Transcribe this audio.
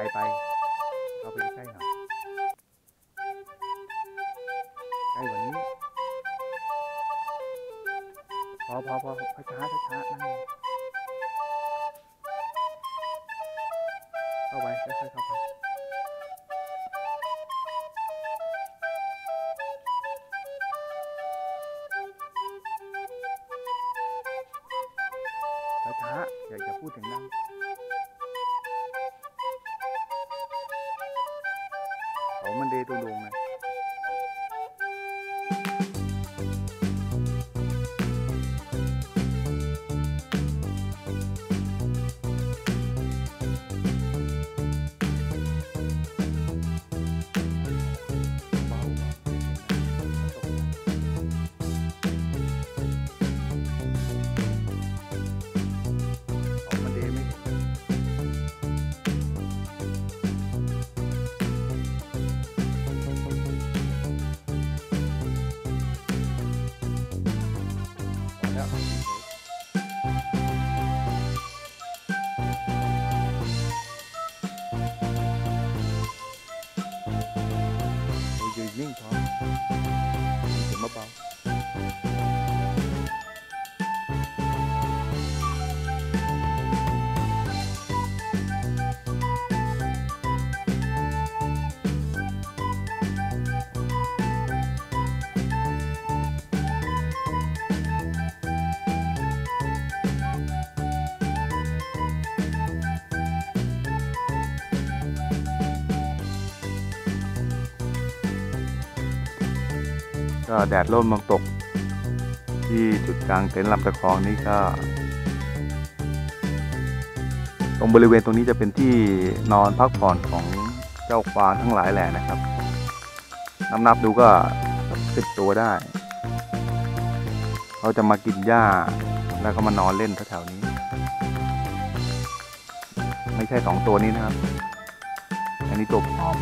ลไปเข้าไปใกล้ๆหน่อยใกล้กว่านี้ พอพอพอช้าช้าช้าๆนั่งลงเข้าไปค่อยๆเข้าไปช้าๆอย่าอย่าพูดเสียงดัง เขามันเดตุลงนะ พอแล้วอ ก็แดดร่มลมตก ที่จุดกลางเต็นท์ลำตะคองนี่ก็ ตรงบริเวณตรงนี้จะเป็นที่นอนพักผ่อนของเจ้าควานทั้งหลายแหล่นะครับ นับนับๆดูก็สิบตัวได้ เขาจะมากินหญ้าแล้วก็มานอนเล่นแถวๆนี้ ไม่ใช่สองตัวนี้นะครับ อันนี้ตัวผอม